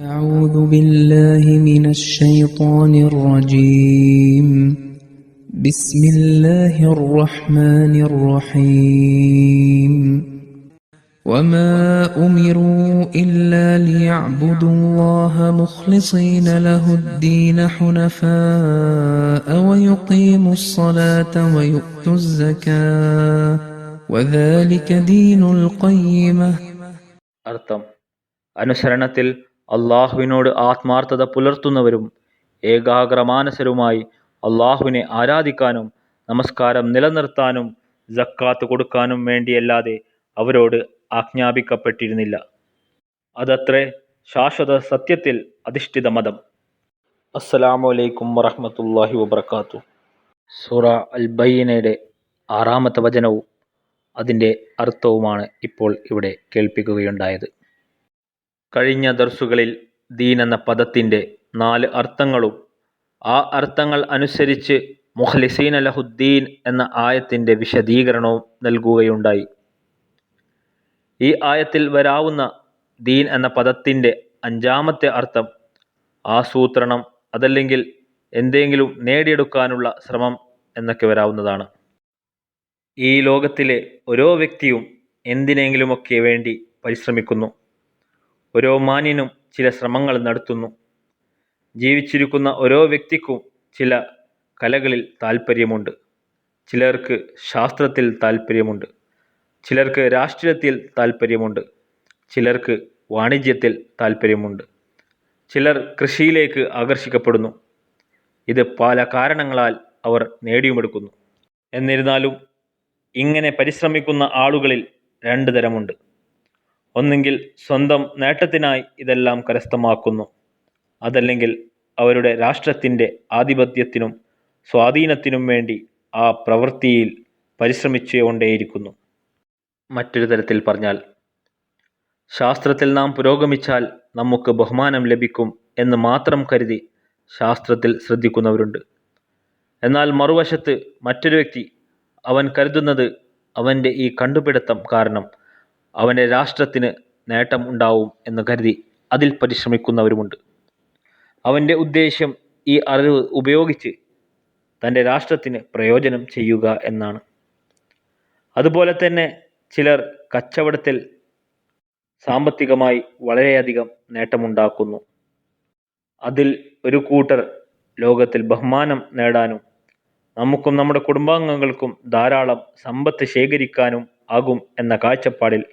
أعوذ بالله من الشيطان الرجيم بسم الله الرحمن الرحيم وما أمروا إلا ليعبدوا الله مخلصين له الدين حنفاء ويقيموا الصلاة ويؤتوا الزكاة وذلك دين القيمة അർത്ഥം അനുസരണത്തിൽ അള്ളാഹുവിനോട് ആത്മാർത്ഥത പുലർത്തുന്നവരും ഏകാഗ്രമാനസരുമായി അള്ളാഹുവിനെ ആരാധിക്കാനും നമസ്കാരം നിലനിർത്താനും ജക്കാത്ത് കൊടുക്കാനും വേണ്ടിയല്ലാതെ അവരോട് ആജ്ഞാപിക്കപ്പെട്ടിരുന്നില്ല. അതത്രേ ശാശ്വത സത്യത്തിൽ അധിഷ്ഠിത മതം. അസ്സലാമു അലൈക്കും വറഹ്മത്തുള്ളാഹി വബർക്കാത്തു സുറ അൽ ബയ്യനയുടെ ആറാമത്തെ വചനവും അതിന്റെ അർത്ഥവുമാണ് ഇപ്പോൾ ഇവിടെ കേൾപ്പിക്കുകയുണ്ടായത്. കഴിഞ്ഞ ദർസുകളിൽ ദീൻ എന്ന പദത്തിന്റെ നാല് അർത്ഥങ്ങളും ആ അർത്ഥങ്ങൾ അനുസരിച്ച് മുഖ്ലിസീൻ അലഹുദ്ദീൻ എന്ന ആയത്തിന്റെ വിശദീകരണവും നൽകുകയുണ്ടായി. ഈ ആയത്തിൽ വരാവുന്ന ദീൻ എന്ന പദത്തിന്റെ അഞ്ചാമത്തെ അർത്ഥം ആസൂത്രണം അതല്ലെങ്കിൽ എന്തെങ്കിലും നേടിയെടുക്കാനുള്ള ശ്രമം എന്നൊക്കെ വരാവുന്നതാണ്. ഈ ലോകത്തിലെ ഓരോ വ്യക്തിയും എന്തിനെങ്കിലുമൊക്കെ വേണ്ടി പരിശ്രമിക്കുന്നു. ഓരോ മാന്യനും ചില ശ്രമങ്ങൾ നടത്തുന്നു. ജീവിച്ചിരിക്കുന്ന ഓരോ വ്യക്തിക്കും ചില കലകളിൽ താല്പര്യമുണ്ട് ചിലർക്ക് ശാസ്ത്രത്തിൽ താല്പര്യമുണ്ട് ചിലർക്ക് രാഷ്ട്രീയത്തിൽ താല്പര്യമുണ്ട് ചിലർക്ക് വാണിജ്യത്തിൽ താല്പര്യമുണ്ട് ചിലർ കൃഷിയിലേക്ക് ആകർഷിക്കപ്പെടുന്നു. ഇത് പല കാരണങ്ങളാൽ അവർ നേടിയുമെടുക്കുന്നു. എന്നിരുന്നാലും ഇങ്ങനെ പരിശ്രമിക്കുന്ന ആളുകളിൽ രണ്ട് തരമുണ്ട്. ഒന്നെങ്കിൽ സ്വന്തം നേട്ടത്തിനായി ഇതെല്ലാം കരസ്ഥമാക്കുന്നു. അതല്ലെങ്കിൽ അവരുടെ രാഷ്ട്രത്തിന്റെ ആധിപത്യത്തിനും സ്വാധീനത്തിനും വേണ്ടി ആ പ്രവൃത്തിയിൽ പരിശ്രമിച്ചുകൊണ്ടേയിരിക്കുന്നു മറ്റൊരു തരത്തിൽ പറഞ്ഞാൽ ശാസ്ത്രത്തിൽ നാം പുരോഗമിച്ചാൽ നമുക്ക് ബഹുമാനം ലഭിക്കും എന്ന് മാത്രം കരുതി ശാസ്ത്രത്തിൽ ശ്രദ്ധിക്കുന്നവരുണ്ട്. എന്നാൽ മറുവശത്ത് മറ്റൊരു വ്യക്തി അവൻ കരുതുന്നത് അവന്റെ ഈ കണ്ടുപിടുത്തം കാരണം അവന്റെ രാഷ്ട്രത്തിന് നേട്ടം ഉണ്ടാവും എന്ന് കരുതി അതിൽ പരിശ്രമിക്കുന്നവരുമുണ്ട്. അവന്റെ ഉദ്ദേശ്യം ഈ അറിവ് ഉപയോഗിച്ച് തന്റെ രാഷ്ട്രത്തിന് പ്രയോജനം ചെയ്യുക എന്നാണ്. അതുപോലെ തന്നെ ചിലർ കച്ചവടത്തിൽ സാമ്പത്തികമായി വളരെയധികം നേട്ടമുണ്ടാക്കുന്നു. അതിൽ ഒരു കൂട്ടർ ലോകത്തിൽ ബഹുമാനം നേടാനും നമുക്കും നമ്മുടെ കുടുംബാംഗങ്ങൾക്കും ധാരാളം സമ്പത്ത് ശേഖരിക്കാനും ആകും എന്ന കാഴ്ചപ്പാടിൽ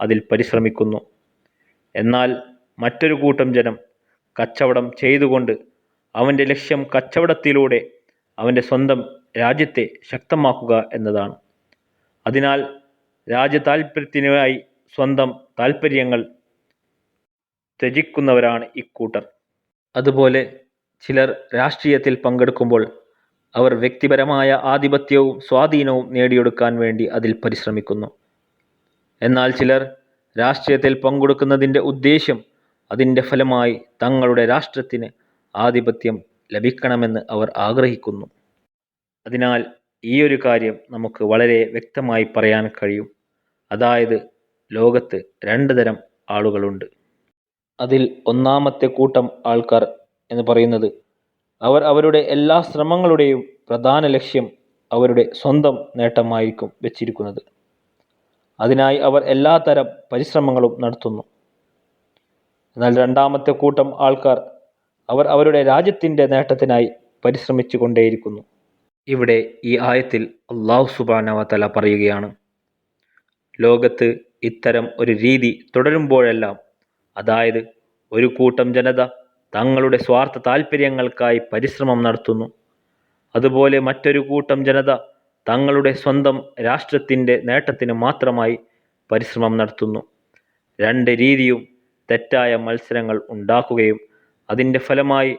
അതിൽ പരിശ്രമിക്കുന്നു. എന്നാൽ മറ്റൊരു കൂട്ടം ജനം കച്ചവടം ചെയ്തുകൊണ്ട് അവന്റെ ലക്ഷ്യം കച്ചവടത്തിലൂടെ അവന്റെ സ്വന്തം രാജ്യത്തെ ശക്തമാക്കുക എന്നതാണ്. അതിനാൽ രാജ്യ താൽപ്പര്യത്തിനായി സ്വന്തം താൽപ്പര്യങ്ങൾ ത്യജിക്കുന്നവരാണ് ഇക്കൂട്ടർ. അതുപോലെ ചിലർ രാഷ്ട്രീയത്തിൽ പങ്കെടുക്കുമ്പോൾ അവർ വ്യക്തിപരമായ ആധിപത്യവും സ്വാധീനവും നേടിയെടുക്കാൻ വേണ്ടി അതിൽ പരിശ്രമിക്കുന്നു. എന്നാൽ ചിലർ രാഷ്ട്രീയത്തിൽ പങ്കെടുക്കുന്നതിന്റെ ഉദ്ദേശ്യം അതിന്റെ ഫലമായി തങ്ങളുടെ രാഷ്ട്രത്തിന് ആധിപത്യം ലഭിക്കണമെന്ന് അവർ ആഗ്രഹിക്കുന്നു. അതിനാൽ ഈ ഒരു കാര്യം നമുക്ക് വളരെ വ്യക്തമായി പറയാൻ കഴിയും. അതായത് ലോകത്ത് രണ്ട് തരം ആളുകളുണ്ട്. അതിൽ ഒന്നാമത്തെ കൂട്ടം ആൾക്കാർ എന്ന് പറയുന്നത് അവർ അവരുടെ എല്ലാ ശ്രമങ്ങളുടെയും പ്രധാന ലക്ഷ്യം അവരുടെ സ്വന്തം നേട്ടമായിരിക്കും വെച്ചിരിക്കുന്നത്. അതിനായി അവർ എല്ലാ തരം പരിശ്രമങ്ങളും നടത്തുന്നു. എന്നാൽ രണ്ടാമത്തെ കൂട്ടം ആൾക്കാർ അവർ അവരുടെ രാജ്യത്തിന്റെ നേട്ടത്തിനായി പരിശ്രമിച്ചു കൊണ്ടേയിരിക്കുന്നു. ഇവിടെ ഈ ആയത്തിൽ അള്ളാഹു സുബാനവതല പറയുകയാണ് ലോകത്ത് ഇത്തരം ഒരു രീതി തുടരുമ്പോഴെല്ലാം അതായത് ഒരു കൂട്ടം ജനത തങ്ങളുടെ സ്വാർത്ഥ താൽപ്പര്യങ്ങൾക്കായി പരിശ്രമം നടത്തുന്നു. അതുപോലെ മറ്റൊരു കൂട്ടം ജനത തങ്ങളുടെ സ്വന്തം രാഷ്ട്രത്തിന്റെ നേട്ടത്തിന് മാത്രമായി പരിശ്രമം നടത്തുന്നു. രണ്ട് രീതിയും തെറ്റായ മത്സരങ്ങൾ ഉണ്ടാക്കുകയും അതിന്റെ ഫലമായി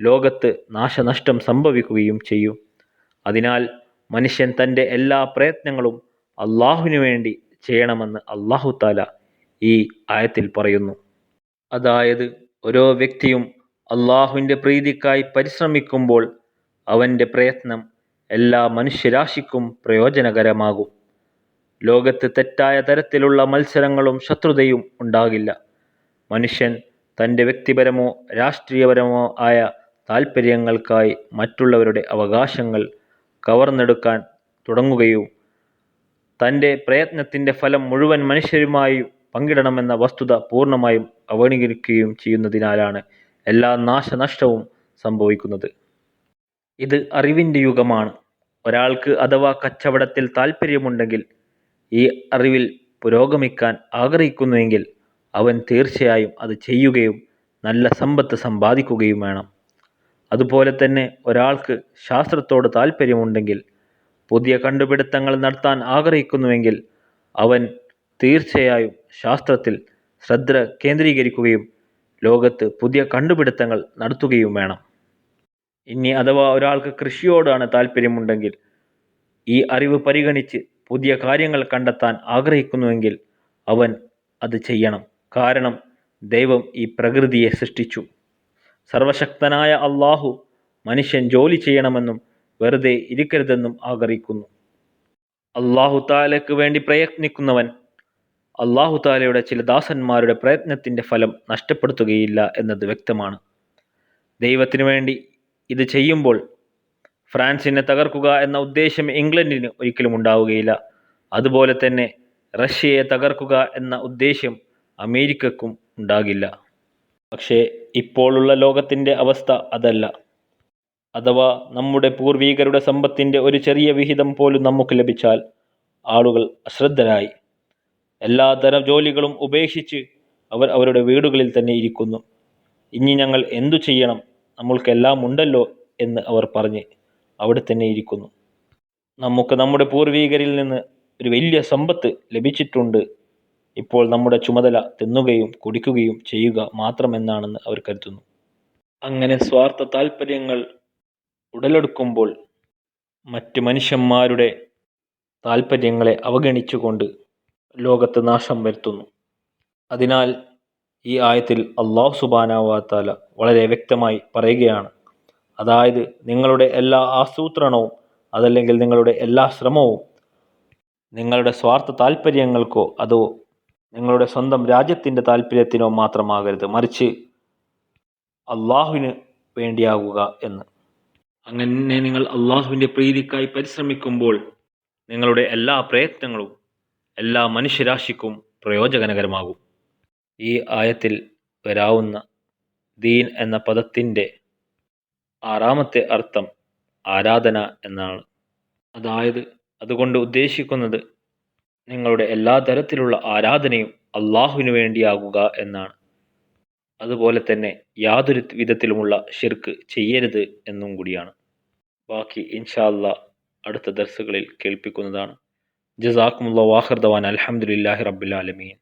ലോകത്ത് നാശനഷ്ടം സംഭവിക്കുകയും ചെയ്യും. അതിനാൽ മനുഷ്യൻ തന്റെ എല്ലാ പ്രയത്നങ്ങളും അള്ളാഹുവിനു വേണ്ടി ചെയ്യണമെന്ന് അള്ളാഹു താല ഈ ആയത്തിൽ പറയുന്നു. അതായത് ഓരോ വ്യക്തിയും അള്ളാഹുവിന്റെ പ്രീതിക്കായി പരിശ്രമിക്കുമ്പോൾ അവന്റെ പ്രയത്നം എല്ലാ മനുഷ്യരാശിക്കും പ്രയോജനകരമാകും. ലോകത്ത് തെറ്റായ തരത്തിലുള്ള മത്സരങ്ങളും ശത്രുതയും ഉണ്ടാകില്ല. മനുഷ്യൻ തന്റെ വ്യക്തിപരമോ രാഷ്ട്രീയപരമോ ആയ താൽപ്പര്യങ്ങൾക്കായി മറ്റുള്ളവരുടെ അവകാശങ്ങൾ കവർന്നെടുക്കാൻ തുടങ്ങുകയും തന്റെ പ്രയത്നത്തിന്റെ ഫലം മുഴുവൻ മനുഷ്യരുമായി പങ്കിടണമെന്ന വസ്തുത പൂർണമായും അവഗണിക്കുകയും ചെയ്യുന്നതിനാലാണ് എല്ലാ നാശനഷ്ടവും സംഭവിക്കുന്നത്. ഇത് അറിവിന്റെ യുഗമാണ്. ഒരാൾക്ക് അഥവാ കച്ചവടത്തിൽ താൽപ്പര്യമുണ്ടെങ്കിൽ ഈ അറിവിൽ പുരോഗമിക്കാൻ ആഗ്രഹിക്കുന്നുവെങ്കിൽ അവൻ തീർച്ചയായും അത് ചെയ്യുകയും നല്ല സമ്പത്ത് സമ്പാദിക്കുകയും വേണം. അതുപോലെ തന്നെ ഒരാൾക്ക് ശാസ്ത്രത്തോട് താൽപ്പര്യമുണ്ടെങ്കിൽ പുതിയ കണ്ടുപിടുത്തങ്ങൾ നടത്താൻ ആഗ്രഹിക്കുന്നുവെങ്കിൽ അവൻ തീർച്ചയായും ശാസ്ത്രത്തിൽ ശ്രദ്ധ കേന്ദ്രീകരിക്കുകയും ലോകത്ത് പുതിയ കണ്ടുപിടുത്തങ്ങൾ നടത്തുകയും വേണം. ഇനി അഥവാ ഒരാൾക്ക് കൃഷിയോടാണ് താല്പര്യമുണ്ടെങ്കിൽ ഈ അറിവ് പരിഗണിച്ച് പുതിയ കാര്യങ്ങൾ കണ്ടെത്താൻ ആഗ്രഹിക്കുന്നുവെങ്കിൽ അവൻ അത് ചെയ്യണം. കാരണം ദൈവം ഈ പ്രകൃതിയെ സൃഷ്ടിച്ചു. സർവശക്തനായ അള്ളാഹു മനുഷ്യൻ ജോലി ചെയ്യണമെന്നും വെറുതെ ഇരിക്കരുതെന്നും ആഗ്രഹിക്കുന്നു. അള്ളാഹു താലയ്ക്ക് വേണ്ടി പ്രയത്നിക്കുന്നവൻ അള്ളാഹു താലയുടെ ചില ദാസന്മാരുടെ പ്രയത്നത്തിന്റെ ഫലം നഷ്ടപ്പെടുത്തുകയില്ല എന്നത് വ്യക്തമാണ്. ദൈവത്തിനു വേണ്ടി ഇത് ചെയ്യുമ്പോൾ ഫ്രാൻസിനെ തകർക്കുക എന്ന ഉദ്ദേശം ഇംഗ്ലണ്ടിന് ഒരിക്കലും ഉണ്ടാവുകയില്ല. അതുപോലെ തന്നെ റഷ്യയെ തകർക്കുക എന്ന ഉദ്ദേശ്യം അമേരിക്കക്കും ഉണ്ടാകില്ല. പക്ഷേ ഇപ്പോഴുള്ള ലോകത്തിന്റെ അവസ്ഥ അതല്ല. അഥവാ നമ്മുടെ പൂർവീകരുടെ സമ്പത്തിന്റെ ഒരു ചെറിയ വിഹിതം പോലും നമുക്ക് ലഭിച്ചാൽ ആളുകൾ അശ്രദ്ധരായി. എല്ലാ തരം ജോലികളും ഉപേക്ഷിച്ച് അവർ അവരുടെ വീടുകളിൽ തന്നെ ഇരിക്കുന്നു. ഇനി ഞങ്ങൾ എന്തു ചെയ്യണം? നമ്മൾക്കെല്ലാം ഉണ്ടല്ലോ എന്ന് അവർ പറഞ്ഞ് അവിടെ തന്നെ ഇരിക്കുന്നു. നമുക്ക് നമ്മുടെ പൂർവീകരിൽ നിന്ന് ഒരു വലിയ സമ്പത്ത് ലഭിച്ചിട്ടുണ്ട്. ഇപ്പോൾ നമ്മുടെ ചുമതല തിന്നുകയും കുടിക്കുകയും ചെയ്യുക മാത്രമെന്നാണെന്ന് അവർ കരുതുന്നു. അങ്ങനെ സ്വാർത്ഥ താല്പര്യങ്ങൾ ഉടലെടുക്കുമ്പോൾ മറ്റ് മനുഷ്യന്മാരുടെ താല്പര്യങ്ങളെ അവഗണിച്ചുകൊണ്ട് ലോകത്ത് നാശം വരുത്തുന്നു. അതിനാൽ ഈ ആയത്തിൽ അള്ളാഹു സുബാനാവാത്താല വളരെ വ്യക്തമായി പറയുകയാണ്. അതായത് നിങ്ങളുടെ എല്ലാ ആസൂത്രണവും അതല്ലെങ്കിൽ നിങ്ങളുടെ എല്ലാ ശ്രമവും നിങ്ങളുടെ സ്വാർത്ഥ താല്പര്യങ്ങൾക്കോ അതോ നിങ്ങളുടെ സ്വന്തം രാജ്യത്തിന്റെ താല്പര്യത്തിനോ മാത്രമാകരുത്. മറിച്ച് അള്ളാഹുവിന് വേണ്ടിയാകുക എന്ന്. അങ്ങനെ നിങ്ങൾ അള്ളാഹുവിന്റെ പ്രീതിക്കായി പരിശ്രമിക്കുമ്പോൾ നിങ്ങളുടെ എല്ലാ പ്രയത്നങ്ങളും എല്ലാ മനുഷ്യരാശിക്കും പ്രയോജനകരമാകും. ഈ ആയത്തിൽ വരാവുന്ന ദീൻ എന്ന പദത്തിന്റെ ആറാമത്തെ അർത്ഥം ആരാധന എന്നാണ്. അതായത് അതുകൊണ്ട് ഉദ്ദേശിക്കുന്നത് നിങ്ങളുടെ എല്ലാ തരത്തിലുള്ള ആരാധനയും അള്ളാഹുവിന് വേണ്ടിയാകുക എന്നാണ്. അതുപോലെ തന്നെ യാതൊരു വിധത്തിലുമുള്ള ഷിർക്ക് ചെയ്യരുത് എന്നും കൂടിയാണ്. ബാക്കി ഇൻഷാല്ല അടുത്ത ദർസുകളിൽ കേൾപ്പിക്കുന്നതാണ്. ജസാക്കുമുള്ള വാഹർദവാൻ അലഹമുല്ലാഹി റബ്ബുലാലമീൻ